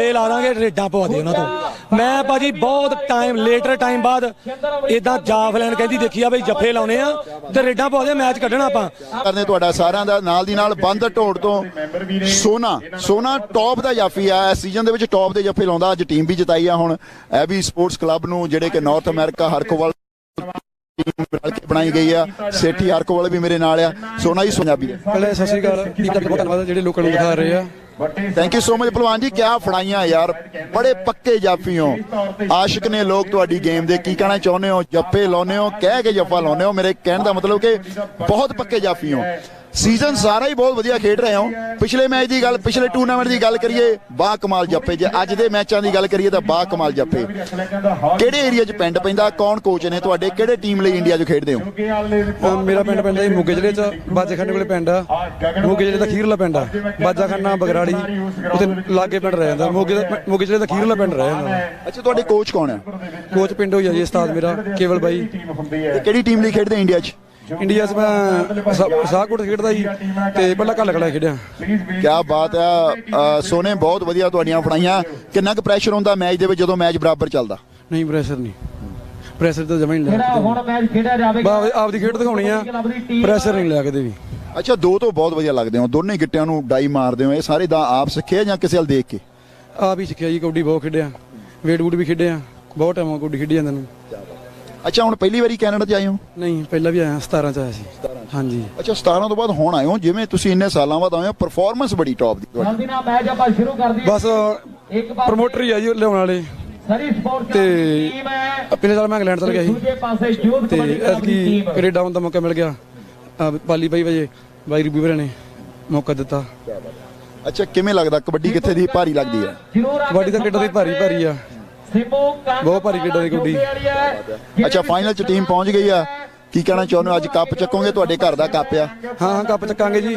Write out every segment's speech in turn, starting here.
ਜੱਫੇ ਲਾ ਦਾਂਗੇ ਰੇਡਾਂ ਪਵਾ ਦੇ ਉਹਨਾਂ ਤੋਂ। ਮੈਂ ਭਾਜੀ ਬਹੁਤ ਟਾਈਮ ਲੇਟਰ ਟਾਈਮ ਬਾਅਦ ਇਦਾਂ ਜਾਫ ਲੈਣ ਕਹਿੰਦੀ ਦੇਖੀ ਆ ਬਈ ਜੱਫੇ ਲਾਉਣੇ ਆ ਤੇ ਰੇਡਾਂ ਪਵਾ ਦੇ ਮੈਚ ਕੱਢਣਾ ਆਪਾਂ। ਕਰਦੇ ਤੁਹਾਡਾ ਸਾਰਿਆਂ ਦਾ ਨਾਲ ਦੀ ਨਾਲ ਬੰਦ ਢੋੜ ਤੋਂ ਸੋਨਾ ਸੋਨਾ ਟੌਪ ਦਾ ਜਾਫੀ ਆ। ਇਸ ਸੀਜ਼ਨ ਦੇ ਵਿੱਚ ਟੌਪ ਦੇ ਜੱਫੇ ਲਾਉਂਦਾ ਅੱਜ ਟੀਮ ਵੀ ਜਿਤਾਈ ਆ ਹੁਣ। ਇਹ ਵੀ ਸਪੋਰਟਸ ਕਲੱਬ ਨੂੰ ਜਿਹੜੇ ਕਿ ਨਾਰਥ ਅਮਰੀਕਾ ਹਰਕੋਵਾਲ ਟੀਮ ਰਲ ਕੇ ਬਣਾਈ ਗਈ ਆ ਸੇਠੀ ਹਰਕੋਵਾਲ ਵੀ ਮੇਰੇ ਨਾਲ ਆ। ਸੋਨਾ ਜੀ ਪੰਜਾਬੀ ਦੇ ਸਤਿ ਸ਼੍ਰੀ ਅਕਾਲ। ਬਹੁਤ ਧੰਨਵਾਦ ਜਿਹੜੇ ਲੋਕਾਂ ਨੂੰ ਦਿਖਾ ਰਹੇ ਆ। ਥੈਂਕ ਯੂ ਸੋ ਮਚ ਭਲਵਾਨ ਜੀ ਕਿਆ ਫੜਾਈਆਂ ਯਾਰ? ਬੜੇ ਪੱਕੇ ਜਾਫੀ ਹੋ। ਆਸ਼ਿਕ ਨੇ ਲੋਕ ਤੁਹਾਡੀ ਗੇਮ ਦੇ ਕੀ ਕਹਿਣਾ ਚਾਹੁੰਦੇ ਹੋ? ਜੱਫੇ ਲਾਉਨੇ ਹੋ, ਕਹਿ ਕੇ ਜੱਫਾ ਲਾਉਨੇ ਹੋ? ਮੇਰੇ ਕਹਿਣ ਦਾ ਮਤਲਬ ਕਿ ਬਹੁਤ ਪੱਕੇ ਜਾਫੀ ਹੋ। ਸੀਜ਼ਨ ਸਾਰਾ ਹੀ ਬਹੁਤ ਵਧੀਆ ਖੇਡ ਰਹੇ ਹੋ। ਪਿਛਲੇ ਮੈਚ ਦੀ ਗੱਲ ਪਿਛਲੇ ਟੂਰਨਾਮੈਂਟ ਦੀ ਗੱਲ ਕਰੀਏ ਬਾ ਕਮਾਲ ਜੱਫੇ ਜੇ। ਅੱਜ ਦੇ ਮੈਚਾਂ ਦੀ ਗੱਲ ਕਰੀਏ ਤਾਂ ਬਾ ਕਮਾਲ ਜੱਫੇ ਕਿਹੜੇ ਏਰੀਆ 'ਚ ਪਿੰਡ ਪੈਂਦਾ? ਕੌਣ ਕੋਚ ਨੇ ਤੁਹਾਡੇ? ਕਿਹੜੇ ਟੀਮ ਲਈ ਇੰਡੀਆ 'ਚ ਖੇਡਦੇ ਹੋ? ਮੇਰਾ ਪਿੰਡ ਪੈਂਦਾ ਜੀ ਮੋਗੇ ਜ਼ਿਲ੍ਹੇ ਚ ਬਾਜੇਖਾਨੇ ਕੋਲੇ ਪਿੰਡ ਆ। ਮੋਗੇ ਜ਼ਿਲ੍ਹੇ ਦਾ ਖੀਰਲਾ ਪਿੰਡ ਆ। ਬਾਜਾਖਾਨਾ ਬਗਰਾੜੀ ਉੱਥੇ ਲਾਗੇ ਪਿੰਡ ਰਹਿ ਜਾਂਦਾ। ਮੋਗੇ ਦਾ ਮੋਗੇ ਜ਼ਿਲ੍ਹੇ ਦਾ ਖੀਰਲਾ ਪਿੰਡ ਰਹਿ ਜਾਂਦਾ। ਅੱਛਾ ਤੁਹਾਡੇ ਕੋਚ ਕੌਣ ਹੈ? ਕੋਚ ਪਿੰਡ ਹੋਈ ਆ ਜੀ ਉਸਤਾਦ ਮੇਰਾ ਕੇਵਲ ਬਾਈ। ਕਿਹੜੀ ਟੀਮ ਲਈ ਖੇਡਦੇ ਇੰਡੀਆ 'ਚ? ਇੰਡੀਆ 'ਚ ਮੈਂ ਸਾ- ਸਾਹਕੋਟ ਖੇਡਦਾ ਜੀ ਤੇ ਪਹਿਲਾਂ ਕੱਲ ਕਲਾ ਖੇਡਿਆ। ਕਿਆ ਬਾਤ ਆ ਸੋਨੇ ਬਹੁਤ ਵਧੀਆ ਤੁਹਾਡੀਆਂ ਫੜਾਈਆਂ। ਕਿੰਨਾ ਕੁ ਪ੍ਰੈਸ਼ਰ ਹੁੰਦਾ ਮੈਚ ਦੇ ਵਿੱਚ ਜਦੋਂ ਮੈਚ ਬਰਾਬਰ ਚੱਲਦਾ? ਨਹੀਂ ਪ੍ਰੈਸ਼ਰ ਨਹੀਂ। ਪ੍ਰੈਸ਼ਰ ਤਾਂ ਜਮਾ ਹੀ ਨਹੀਂ ਲਿਆ ਹੁਣ ਮੈਚ ਖੇਡਿਆ ਜਾਵੇਗਾ। ਆਪਦੀ ਖੇਡ ਦਿਖਾਉਣੀ ਆ। ਪ੍ਰੈਸ਼ਰ ਨਹੀਂ ਲਿਆ ਕਦੇ ਵੀ। ਅੱਛਾ ਦੋ ਤੋਂ ਬਹੁਤ ਵਧੀਆ ਲੱਗਦੇ ਹੋ। ਦੋਨੇ ਗਿੱਟਿਆਂ ਨੂੰ ਡਾਈ ਮਾਰਦੇ ਹੋ। ਇਹ ਸਾਰੇ ਦਾ ਆਪ ਸਿੱਖਿਆ ਜਾਂ ਕਿਸੇ ਵੱਲ ਦੇਖ ਕੇ? ਆਪ ਹੀ ਸਿੱਖਿਆ ਜੀ ਕਬੱਡੀ ਬਹੁਤ ਖੇਡਿਆ। ਵੇਟ ਵੂਟ ਵੀ ਖੇਡਿਆ। ਬਹੁਤ ਟਾਈਮ ਕਬੱਡੀ ਖੇਡੀ ਜਾਂਦੇ ਨੂੰ। ਅੱਛਾ ਹੁਣ ਪਹਿਲੀ ਵਾਰੀ ਕੈਨੇਡਾ 'ਚ ਆਏ ਹੋ? ਨਹੀਂ ਪਹਿਲਾਂ ਵੀ ਆਇਆ 17 ਚ ਆਇਆ ਸੀ। ਹਾਂਜੀ। ਅੱਛਾ 17 ਤੋਂ ਬਾਅਦ ਹੁਣ ਆਏ ਹੋ ਜਿਵੇਂ ਤੁਸੀਂ ਇੰਨੇ ਸਾਲਾਂ ਬਾਅਦ ਆਏ ਹੋ ਪਰਫਾਰਮੈਂਸ ਬੜੀ ਟੌਪ ਦੀ ਤੁਹਾਡੀ। ਜਲਦੀ ਨਾਲ ਮੈਚ ਆਪਾਂ ਸ਼ੁਰੂ ਕਰ ਦਈਏ। ਬਸ ਇੱਕ ਪ੍ਰਮੋਟਰ ਹੀ ਆ ਜੀ ਲਿਆਉਣ ਵਾਲੇ। ਸਰੀ ਸਪੋਰਟ ਤੇ ਟੀਮ ਹੈ। ਪਿਛਲੇ ਸਾਲ ਮੈਂ ਇੰਗਲੈਂਡ ਚਲ ਗਿਆ ਸੀ। ਦੂਜੇ ਪਾਸੇ ਯੂਥ ਤੇ ਕਬੱਡੀ ਕਲੱਬ ਦੀ ਟੀਮ ਕੈਨੇਡਾ ਆਉਣ ਦਾ ਮੌਕਾ ਮਿਲ ਗਿਆ। ਪਾਲੀ ਬਾਈ ਵਜੇ ਬਾਈ ਰੂਬੀ ਵੀਰਾਂ ਨੇ ਮੌਕਾ ਦਿੱਤਾ। ਅੱਛਾ ਕਿਵੇਂ ਲੱਗਦਾ? ਕਬੱਡੀ ਕਿੱਥੇ ਦੀ ਭਾਰੀ ਲੱਗਦੀ ਹੈ? ਕਬੱਡੀ ਤਾਂ ਕਿੱਡਾ ਦੀ ਭਾਰੀ ਭਾਰੀ ਆ। ਬਹੁਤ ਭਾਰੀ ਖੇਡਾਂ ਦੀ ਹੈ। ਅੱਛਾ ਫਾਈਨਲ 'ਚ ਟੀਮ ਪਹੁੰਚ ਗਈ ਆ। ਕੀ ਕਹਿਣਾ ਚਾਹੁੰਦੇ ਹੋ? ਅੱਜ ਕੱਪ ਚੱਕੋਗੇ? ਤੁਹਾਡੇ ਘਰ ਦਾ ਕੱਪ ਆ? ਹਾਂ ਹਾਂ ਕੱਪ ਚੱਕਾਂਗੇ ਜੀ।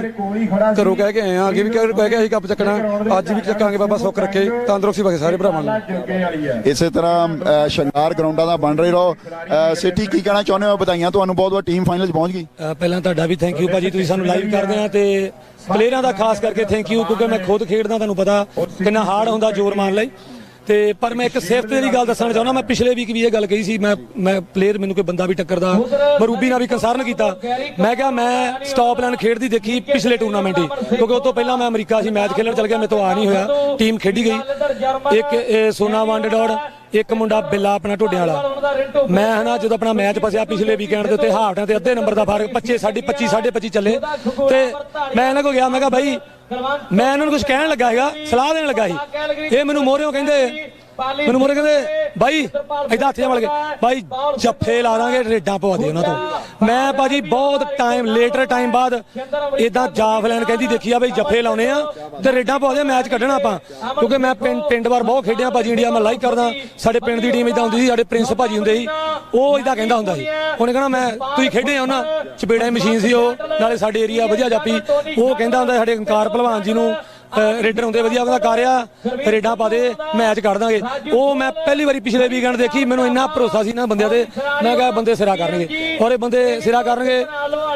ਘਰੋਂ ਕਹਿ ਕੇ ਆਏ ਆ ਅੱਗੇ ਵੀ ਕਹਿ ਕਹਿ ਕੇ ਅਸੀਂ ਕੱਪ ਚੱਕਣਾ। ਅੱਜ ਵੀ ਚੱਕਾਂਗੇ ਬਾਬਾ ਸੁੱਖ ਰੱਖੇ ਤੰਦਰੁਸਤੀ ਬਖੇ ਸਾਰੇ ਭਰਾਵਾਂ ਨੂੰ। ਇਸੇ ਤਰ੍ਹਾਂ ਅ, ਸ਼ਿੰਗਾਰ ਗਰਾਊਂਡਾਂ ਦਾ ਬਣ ਰਹੇ ਰਹੋ। ਅ, ਸਿੱਠੀ ਕੀ ਕਹਿਣਾ ਚਾਹੁੰਦੇ ਹੋ? ਵਧਾਈਆਂ ਤੁਹਾਨੂੰ ਬਹੁਤ ਬਹੁਤ ਟੀਮ ਫਾਈਨਲ 'ਚ ਪਹੁੰਚ ਗਈ। ਅ, ਪਹਿਲਾਂ ਤੁਹਾਡਾ ਵੀ ਥੈਂਕ ਯੂ ਭਾਜੀ ਤੁਸੀਂ ਸਾਨੂੰ ਲਾਈਵ ਕਰਦੇ ਆ ਤੇ ਪਲੇਅਰਾਂ ਦਾ ਖਾਸ ਕਰਕੇ ਥੈਂਕ ਯੂ ਕਿਉਂਕਿ ਮੈਂ ਖੁਦ ਖੇਡਦਾ ਤੁਹਾਨੂੰ ਪਤਾ ਕਿੰਨਾ ਹਾਰਡ ਹੁੰਦਾ ਜ਼ੋਰ ਮਾਰਨ ਲਈ। ਤੇ ਪਰ ਮੈਂ ਇੱਕ ਸਿਫਤ ਦੀ ਗੱਲ ਦੱਸਣਾ ਚਾਹੁੰਦਾ, ਮੈਂ ਪਿਛਲੇ ਵੀਕ ਵੀ ਇਹ ਗੱਲ ਕਹੀ ਸੀ, ਮੈਂ ਮੈਂ ਪਲੇਅਰ ਮੈਨੂੰ ਕੋਈ ਬੰਦਾ ਵੀ ਟੱਕਰਦਾ, ਮੈਂ ਰੂਬੀ ਨਾਲ ਵੀ ਕੰਸਰਨ ਕੀਤਾ। ਮੈਂ ਕਿਹਾ, ਮੈਂ ਸਟਾਪ ਲਾਈਨ ਖੇਡਦੀ ਦੇਖੀ ਪਿਛਲੇ ਟੂਰਨਾਮੈਂਟ ਹੀ, ਕਿਉਂਕਿ ਉਸ ਤੋਂ ਪਹਿਲਾਂ ਮੈਂ ਅਮਰੀਕਾ ਸੀ, ਮੈਚ ਖੇਡਣ ਚੱਲ ਗਿਆ, ਮੇਰੇ ਤੋਂ ਆ ਨਹੀਂ ਹੋਇਆ ਟੀਮ ਖੇਡੀ ਗਈ। ਇੱਕ, ਇਹ ਸੋਨਾ ਵੰਡਡੌੜ ਇੱਕ ਮੁੰਡਾ ਬਿੱਲਾ ਆਪਣਾ ਢੋਡਿਆਂ ਵਾਲਾ। ਮੈਂ ਹਨਾ ਜਦੋਂ ਆਪਣਾ ਮੈਚ ਫਸਿਆ ਪਿਛਲੇ ਵੀਕਐਂਡ ਦੇ ਉੱਤੇ ਹਾਫ ਤੇ ਅੱਧੇ ਨੰਬਰ ਦਾ ਫ਼ਰਕ 25 ਸਾਢੇ 25 ਸਾਢੇ 25 ਚੱਲੇ। ਤੇ ਮੈਂ ਇਹਨਾਂ ਕੋਲ ਗਿਆ, ਮੈਂ ਕਿਹਾ ਬਾਈ, ਮੈਂ ਇਹਨਾਂ ਨੂੰ ਕੁਝ ਕਹਿਣ ਲੱਗਾ ਹੈਗਾ ਸਲਾਹ ਦੇਣ ਲੱਗਾ ਸੀ। ਇਹ ਮੈਨੂੰ ਮੋਹਰਿਓਂ ਕਹਿੰਦੇ, ਮੈਨੂੰ ਮੋਹਰੇ ਕਹਿੰਦੇ, ਬਾਈ ਇਦਾਂ ਹੱਥ ਮਲ ਕੇ, ਬਾਈ, ਜੱਫੇ ਲਾ ਦਾਂਗੇ, ਰੇਡਾਂ ਪਵਾ ਦੇ ਉਹਨਾਂ ਤੋਂ। ਮੈਂ ਭਾਜੀ ਬਹੁਤ ਟਾਈਮ ਲੇਟਰ ਟਾਈਮ ਬਾਅਦ ਇਦਾਂ ਜਾਫ ਲੈਣ ਕਹਿੰਦੀ ਦੇਖੀ ਆ ਬਈ ਜੱਫੇ ਲਾਉਣੇ ਆ ਤੇ ਰੇਡਾਂ ਪਵਾ ਮੈਚ ਕੱਢਣਾ ਆਪਾਂ। ਕਿਉਂਕਿ ਮੈਂ ਪਿੰਡ ਪਿੰਡ ਵਾਰ ਬਹੁਤ ਖੇਡਿਆ ਭਾਜੀ ਇੰਡੀਆ ਮੈਂ ਲਾਈਕ ਕਰਦਾ। ਸਾਡੇ ਪਿੰਡ ਦੀ ਟੀਮ ਇਦਾਂ ਹੁੰਦੀ ਸੀ, ਸਾਡੇ ਪ੍ਰਿੰਸ ਭਾਜੀ ਹੁੰਦੇ ਸੀ, ਉਹ ਇਦਾਂ ਕਹਿੰਦਾ ਹੁੰਦਾ ਸੀ। ਉਹਨੇ ਕਹਣਾ, ਮੈਂ ਤੁਸੀਂ ਖੇਡੇ ਆ ਨਾ, ਚਪੇੜਾ ਮਸ਼ੀਨ ਸੀ ਉਹ, ਨਾਲੇ ਸਾਡੇ ਏਰੀਆ ਵਧੀਆ ਜਾਪੀ। ਉਹ ਕਹਿੰਦਾ ਹੁੰਦਾ ਸਾਡੇ ਅੰਕਾਰ ਭਲਵਾਨ ਜੀ ਨੂੰ ਰੇਡਰ ਹੁੰਦੇ ਵਧੀਆ ਉਹਦਾ ਕਾਰਿਆ ਰੇਡਾਂ ਪਾ ਦੇ ਮੈਚ ਕੱਢ ਦਾਂਗੇ। ਉਹ ਮੈਂ ਪਹਿਲੀ ਵਾਰੀ ਪਿਛਲੇ ਵੀਕਐਂਡ ਦੇਖੀ ਮੈਨੂੰ ਇੰਨਾ ਭਰੋਸਾ ਸੀ ਨਾ ਬੰਦਿਆਂ ਤੇ। ਮੈਂ ਕਿਹਾ ਬੰਦੇ ਸਿਰਾ ਕਰਨਗੇ। ਔਰ ਇਹ ਬੰਦੇ ਸਿਰਾ ਕਰਨਗੇ।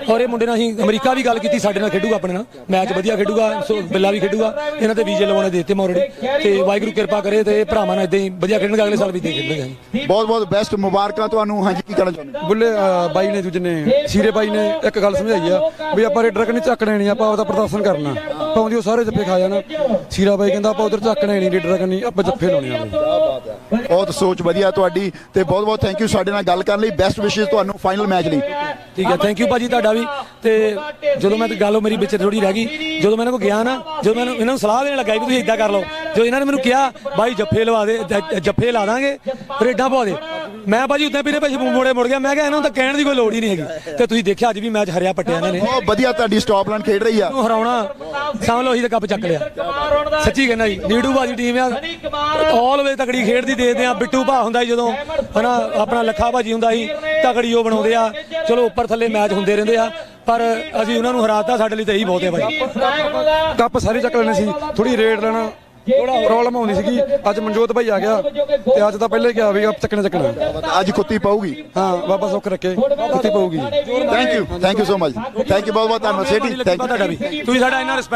ਔਰ ਇਹ ਮੁੰਡੇ ਨਾਲ ਅਸੀਂ ਅਮਰੀਕਾ ਵੀ ਗੱਲ ਕੀਤੀ ਸਾਡੇ ਨਾਲ ਖੇਡੂਗਾ ਆਪਣੇ ਨਾਲ। ਮੈਚ ਵਧੀਆ ਖੇਡੂਗਾ ਸੋ ਬਿੱਲਾ ਵੀ ਖੇਡੂਗਾ। ਇਹਨਾਂ ਤੇ ਵੀਜ਼ੇ ਲਵਾਉਣੇ ਦੇ ਦਿੱਤੇ ਮੈਂ already ਤੇ ਵਾਹਿਗੁਰੂ ਕਿਰਪਾ ਕਰੇ ਤੇ ਭਰਾਵਾਂ ਨਾਲ ਇਦਾਂ ਹੀ ਵਧੀਆ ਖੇਡਣਗੇ ਅਗਲੇ ਸਾਲ ਵੀ ਦੇ ਖੇਡਣਗੇ ਬਹੁਤ ਬਹੁਤ ਬੈਸਟ ਮੁਬਾਰਕਾਂ ਤੁਹਾਨੂੰ। ਹਾਂਜੀ ਕੀ ਕਹਿਣਾ ਚਾਹੁੰਦੇ ਹੋ? ਬੁੱਲੇ ਬਾਈ ਨੇ ਦੂਜੇ ਨੇ ਸੀਰੇ ਬਾਈ ਨੇ ਇੱਕ ਗੱਲ ਸਮਝਾਈ ਆ ਵੀ ਆਪਾਂ ਰੇਡਰ ਕਨੀ ਝੱਕਣੇ ਨਹੀਂ ਆਪਾਂ ਆਪਦਾ ਪ੍ਰਦਰਸ਼ਨ ਕਰਨਾ। ਪਾਉਂਦੀ ਉਹ ਸਾਰੇ ਜੱਫੇ ਖਾ ਜਾਣਾ। ਸੀਰਾ ਬਾਈ ਕਹਿੰਦਾ ਆਪਾਂ ਉਧਰ ਝੱਕਣੇ ਨਹੀਂ ਰੇਡਰ ਕਨੀ ਆਪਾਂ ਜੱਫੇ ਲਾਉਣੇ ਆ। ਬਹੁਤ ਸੋਚ ਵਧੀਆ ਤੁਹਾਡੀ ਤੇ ਬਹੁਤ ਬਹੁਤ ਥੈਂਕ ਯੂ ਸਾਡੇ ਨਾਲ ਗੱਲ ਕਰਨ ਲਈ। ਬੈਸਟ ਵਿਸ਼ੇਸ ਤੁਹਾਨੂੰ ਫਾਈਨਲ ਮੈਚ ਲਈ। ਠੀਕ ਹੈ ਥੈਂਕ ਯੂ ਭਾਜੀ ਤੁਹਾਡਾ ਵੀ। ਤੇ ਜਦੋਂ ਮੈਂ ਗੱਲ ਮੇਰੀ ਵਿੱਚ ਥੋੜੀ ਰਹਿ ਗਈ ਜਦੋਂ ਮੈਂ ਇਹਨਾਂ ਕੋਲ ਗਿਆ ਨਾ ਜਦੋਂ ਮੈਨੂੰ ਇਹਨਾਂ ਨੂੰ ਸਲਾਹ ਦੇਣ ਲੱਗਾ ਵੀ ਤੁਸੀਂ ਇਦਾਂ ਕਰ ਲਓ ਜਦੋਂ ਇਹਨਾਂ ਨੇ ਮੈਨੂੰ ਕਿਹਾ ਬਾਈ ਜੱਫੇ ਲਵਾ ਦੇ ਜ- ਜੱਫੇ ਲਾ ਦਾਂਗੇ ਰੇਡਾਂ ਪਵਾ ਦੇ। ਮੈਂ ਭਾਜੀ ਉੱਤੇ ਵੀਰੇ ਭਾਜੀ ਮੋੜੇ ਮੁੜ ਗਿਆ ਮੈਂ ਕਿਹਾ ਇਹਨਾਂ ਨੂੰ ਤਾਂ ਕਹਿਣ ਦੀ ਕੋਈ ਲੋੜ ਹੀ ਨਹੀਂ ਹੈਗੀ। ਤੇ ਤੁਸੀਂ ਦੇਖਿਆ ਅੱਜ ਵੀ ਮੈਚ ਹਰਿਆ ਪੱਟਿਆ ਇਹਨਾਂ ਨੇ। ਬਹੁਤ ਵਧੀਆ ਤੁਹਾਡੀ ਸਟਾਪ ਲਾਈਨ ਖੇਡ ਰਹੀ ਆ। ਨੂੰ ਹਰਾਉਣਾ ਸਮਝ ਲਓ ਅਸੀਂ ਤਾਂ ਕੱਪ ਚੱਕ ਲਿਆ। ਸੱਚੀ ਕਹਿੰਦਾ ਜੀ ਨੀਡੂ ਬਾਜੀ ਟੀਮ ਆ। ਆਲ ਵੇ ਤਕੜੀ ਖੇਡਦੀ ਦੇਖਦੇ ਆ ਬਿੱਟੂ ਭਾ ਹੁੰਦਾ ਸੀ ਜਦੋਂ ਹਨਾ ਆਪਣਾ ਲੱਖਾ ਭਾਜੀ ਹੁੰਦਾ ਸੀ ਤਕੜੀ ਉਹ ਬਣਾਉਂਦੇ ਆ। ਚਲੋ ਉੱਪਰ ਥੱਲੇ ਮੈਚ ਹੁੰਦੇ ਰਹਿੰਦੇ ਆ ਪਰ ਅਸੀਂ ਉਹਨਾਂ ਨੂੰ ਹਰਾਤਾ ਸਾਡੇ ਲਈ ਤਾਂ ਇਹੀ ਬਹੁਤ ਹੈ ਭਾਈ। ਕੱਪ ਸਾਰੇ ਚੱਕ ਲੈਣੇ ਸੀ ਥੋੜੀ ਰੇਡ ਲੈਣਾ। ਪ੍ਰੋਬਲਮ ਆਉਂਦੀ ਸੀਗੀ। ਅੱਜ ਮਨਜੋਤ ਭਾਈ ਆ ਗਿਆ ਤੇ ਅੱਜ ਤਾਂ ਪਹਿਲੇ ਕਿਹਾ ਵੀ ਚੱਕਣਾ ਚੱਕਣਾ ਅੱਜ ਕੁੱਤੀ ਪਾਊਗੀ। ਹਾਂ ਬਾਬਾ ਸੁੱਖ ਰੱਖੇ ਕਿੱਥੇ ਪਊਗੀ। Thank you thank you so much thank you ਬਹੁਤ ਬਹੁਤ ਧੰਨਵਾਦ ਸੇਠੀ ਥੈਂਕ ਯੂ ਤੁਹਾਡਾ ਵੀ। ਤੁਸੀਂ ਸਾਡਾ ਇੰਨਾ ਰਿਸਪੈਕਟ